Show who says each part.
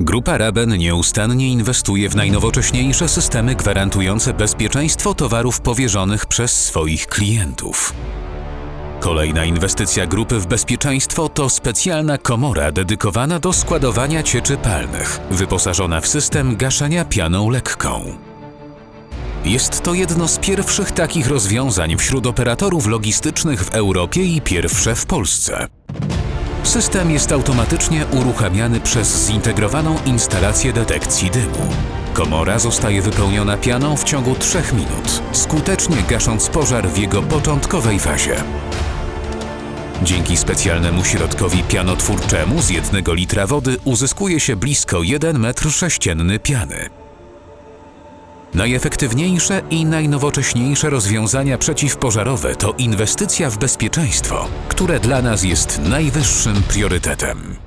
Speaker 1: Grupa Raben nieustannie inwestuje w najnowocześniejsze systemy gwarantujące bezpieczeństwo towarów powierzonych przez swoich klientów. Kolejna inwestycja grupy w bezpieczeństwo to specjalna komora dedykowana do składowania cieczy palnych, wyposażona w system gaszenia pianą lekką. Jest to jedno z pierwszych takich rozwiązań wśród operatorów logistycznych w Europie i pierwsze w Polsce. System jest automatycznie uruchamiany przez zintegrowaną instalację detekcji dymu. Komora zostaje wypełniona pianą w ciągu 3 minut, skutecznie gasząc pożar w jego początkowej fazie. Dzięki specjalnemu środkowi pianotwórczemu z jednego litra wody uzyskuje się blisko 1 metr sześcienny piany. Najefektywniejsze i najnowocześniejsze rozwiązania przeciwpożarowe to inwestycja w bezpieczeństwo, które dla nas jest najwyższym priorytetem.